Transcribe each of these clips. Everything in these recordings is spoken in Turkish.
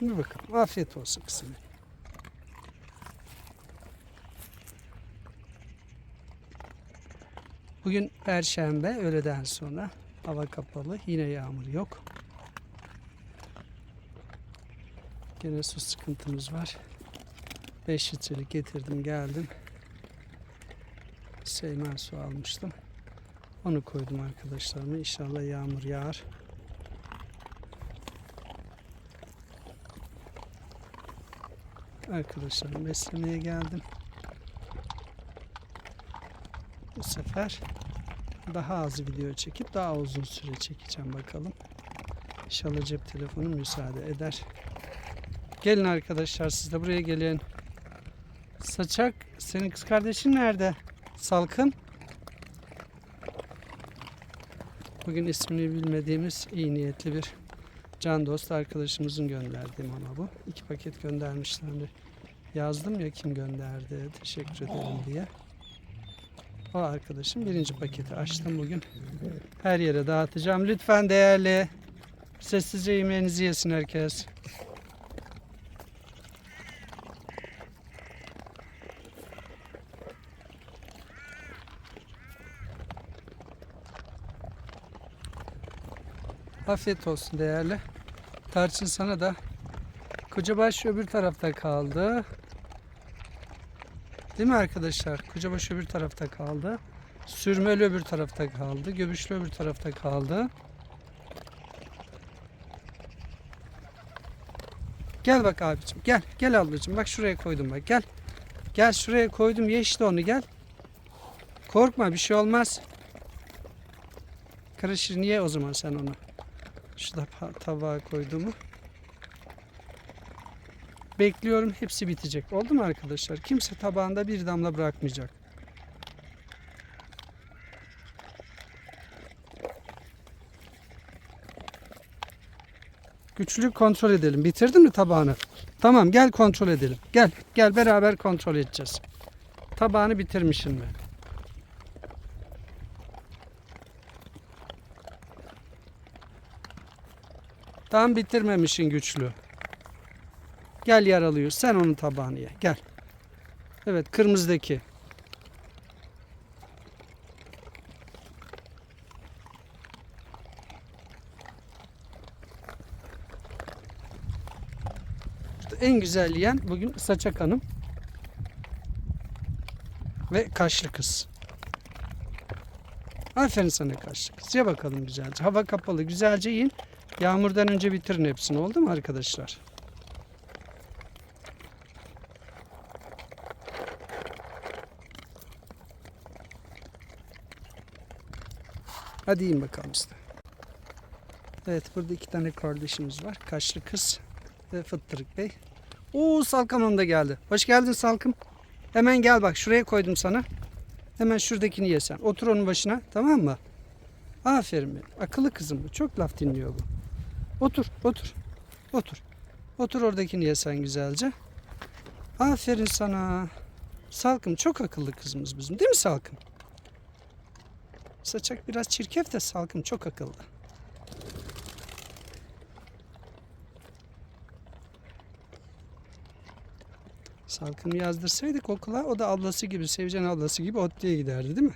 Bir bakalım. Afiyet olsun kızım. Bugün Perşembe öğleden sonra hava kapalı. Yine yağmur yok. Gene su sıkıntımız var. 5 litrelik getirdim geldim. Seymen su almıştım. Onu koydum arkadaşlarıma. İnşallah yağmur yağar. Arkadaşlarım beslemeye geldim. Bu sefer daha az video çekip daha uzun süre çekeceğim bakalım. İnşallah cep telefonu müsaade eder. Gelin arkadaşlar siz de buraya gelin. Saçak senin kız kardeşin nerede? Salkın. Bugün ismini bilmediğimiz iyi niyetli bir can dost arkadaşımızın gönderdiği ama bu. İki paket göndermişlerdi. Yazdım ya kim gönderdi teşekkür ederim diye. O arkadaşım birinci paketi açtım bugün. Her yere dağıtacağım. Lütfen değerli sessizce yemeğinizi yesin herkes. Afiyet olsun değerli. Tarçın sana da. Kocabaş öbür tarafta kaldı. Değil mi arkadaşlar? Kocabaş öbür tarafta kaldı. Sürmeli öbür tarafta kaldı. Göbüşlü öbür tarafta kaldı. Gel bak abicim gel. Gel ablacığım bak şuraya koydum bak gel. Gel şuraya koydum ye onu gel. Korkma bir şey olmaz. Karışır niye o zaman sen onu? Şurada tabağa koyduğumu. Bekliyorum hepsi bitecek. Oldu mu arkadaşlar? Kimse tabağında bir damla bırakmayacak. Güçlü kontrol edelim. Bitirdin mi tabağını? Tamam gel kontrol edelim. Gel. Gel beraber kontrol edeceğiz. Tabağını bitirmişsin mi? Tam bitirmemişin güçlü. Gel yaralıyor. Sen onun tabağını ye. Gel. Evet kırmızıdaki. En güzel yiyen bugün Saçak Hanım. Ve kaşlı kız. Aferin sana kaşlı kız. Ye bakalım güzelce. Hava kapalı. Güzelce yiyin. Yağmurdan önce bitirin hepsini. Oldu mu arkadaşlar? Hadi yiyin bakalım işte. Evet burada iki tane kardeşimiz var. Kaşlı kız ve Fıttırık Bey. Oo Salkan Hanım da geldi. Hoş geldin Salkım. Hemen gel bak şuraya koydum sana. Hemen şuradakini ye sen. Otur onun başına tamam mı? Aferin benim. Akıllı kızım bu. Çok laf dinliyor bu. Otur, otur. Otur. Otur oradakini ye sen güzelce. Aferin sana. Salkım çok akıllı kızımız bizim. Değil mi Salkım? Saçak biraz çirkef de Salkım çok akıllı. Salkımı yazdırsaydık okula o da ablası gibi, Sevcan ablası gibi ODTÜ'ye giderdi değil mi?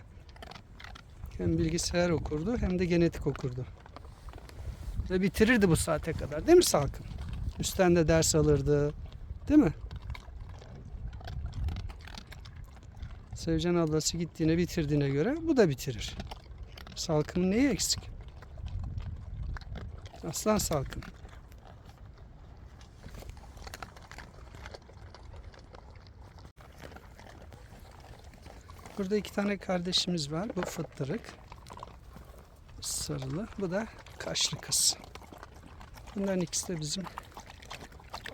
Hem bilgisayar okurdu hem de genetik okurdu. Ve bitirirdi bu saate kadar değil mi Salkım? Üstten de ders alırdı. Değil mi? Sevcan ablası gittiğine bitirdiğine göre bu da bitirir. Salkımın neyi eksik? Aslan salkım. Burada iki tane kardeşimiz var. Bu fıttırık. Sarılı. Bu da kaşlı kız. Bunların ikisi de bizim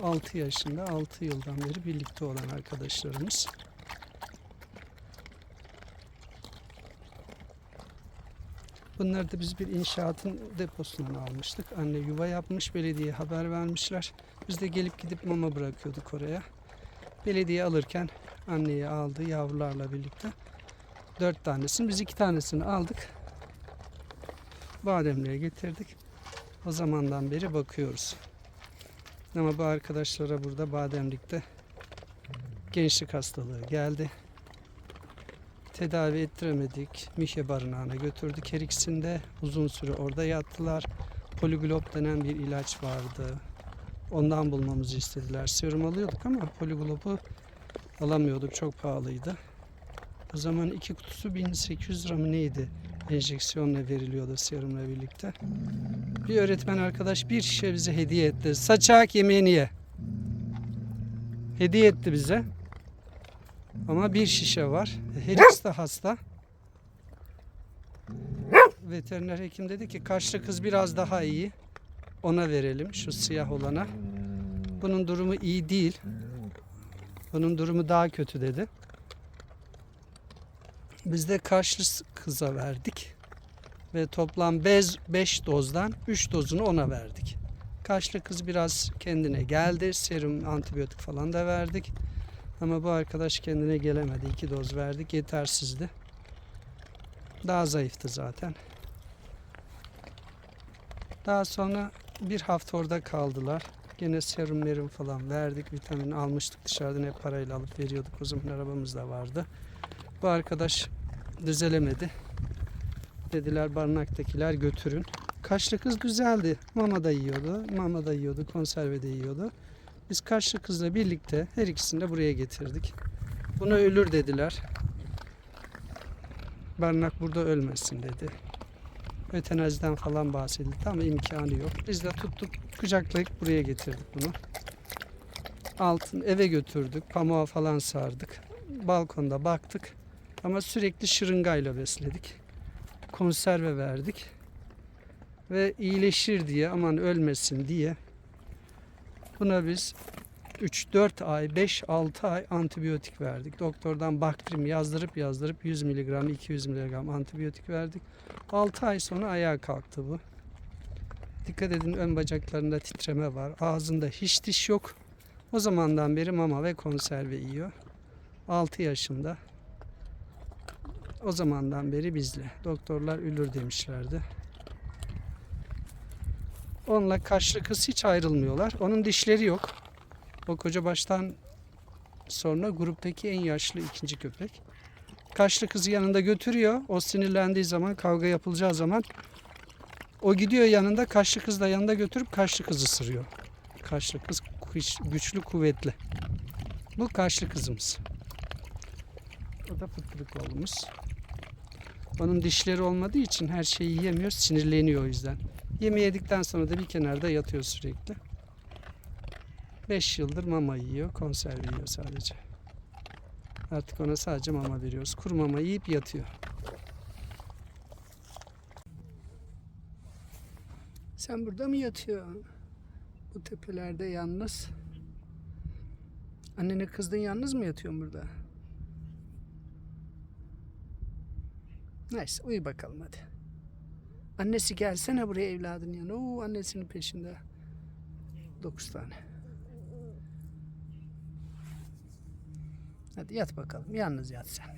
6 yaşında, 6 yıldan beri birlikte olan arkadaşlarımız. Bunları da biz bir inşaatın deposundan almıştık. Anne yuva yapmış, belediye haber vermişler. Biz de gelip gidip mama bırakıyorduk oraya. Belediye alırken anneyi aldı yavrularla birlikte. Dört tanesini, biz iki tanesini aldık. Bademliğe getirdik. O zamandan beri bakıyoruz. Ama bu arkadaşlara burada Bademlik'te gençlik hastalığı geldi. Tedavi ettiremedik. Mişe barınağına götürdük her ikisini de. Uzun süre orada yattılar. Poliglop denen bir ilaç vardı. Ondan bulmamızı istediler. Serum alıyorduk ama poliglop'u alamıyorduk. Çok pahalıydı. O zaman iki kutusu 1800 lira mı neydi? Enjeksiyonla veriliyordu serumla birlikte. Bir öğretmen arkadaş bir şişe bize hediye etti. Saçak yemeğini ye. Hediye etti bize. Ama bir şişe var. Her ikisi de hasta. Veteriner hekim dedi ki kaşlı kız biraz daha iyi. Ona verelim şu siyah olana. Bunun durumu iyi değil. Bunun durumu daha kötü dedi. Biz de kaşlı kıza verdik. Ve toplam 5 dozdan 3 dozunu ona verdik. Kaşlı kız biraz kendine geldi. Serum, antibiyotik falan da verdik. Ama bu arkadaş kendine gelemedi. 2 doz verdik. Yetersizdi. Daha zayıftı zaten. Daha sonra bir hafta orada kaldılar. Gene serum merum falan verdik. Vitamin almıştık dışarıdan hep parayla alıp veriyorduk. O zaman arabamız da vardı. Bu arkadaş düzelemedi. Dediler barınaktakiler götürün. Kaşlı kız güzeldi. Mama da yiyordu. Mama da yiyordu. Konserve de yiyordu. Biz kaşlı kızla birlikte her ikisini de buraya getirdik. Buna ölür dediler. Barınak burada ölmesin dedi. Ötenaziden falan bahsedildi ama imkanı yok. Biz de tuttuk kucaklayıp buraya getirdik bunu. Altın eve götürdük. Pamuğa falan sardık. Balkonda baktık. Ama sürekli şırıngayla besledik. Konserve verdik. Ve iyileşir diye aman ölmesin diye buna biz 3-4 ay, 5-6 ay antibiyotik verdik. Doktordan baktırım yazdırıp yazdırıp 100 mg, 200 mg antibiyotik verdik. 6 ay sonra ayağa kalktı bu. Dikkat edin ön bacaklarında titreme var. Ağzında hiç diş yok. O zamandan beri mama ve konserve yiyor. 6 yaşında. O zamandan beri bizle. Doktorlar ölür demişlerdi. Onunla kaşlı kız hiç ayrılmıyorlar. Onun dişleri yok. O koca baştan sonra gruptaki en yaşlı ikinci köpek. Kaşlı kızı yanında götürüyor. O sinirlendiği zaman, kavga yapılacağı zaman o gidiyor yanında, kaşlı kız da yanında götürüp kaşlı kızı ısırıyor. Kaşlı kız güç- güçlü, kuvvetli. Bu kaşlı kızımız. O da fıtırık oğlumuz. Onun dişleri olmadığı için her şeyi yiyemiyor, sinirleniyor o yüzden. Yemeği yedikten sonra da bir kenarda yatıyor sürekli. 5 yıldır mama yiyor, konserve yiyor sadece. Artık ona sadece mama veriyoruz. Kuru mama yiyip yatıyor. Sen burada mı yatıyorsun? Bu tepelerde yalnız. Annene kızdın yalnız mı yatıyorsun burada? Neyse uyu bakalım hadi. Annesi gelsene buraya evladın yanına. Oo annesinin peşinde. Dokuz tane. Hadi yat bakalım. Yalnız yat sen.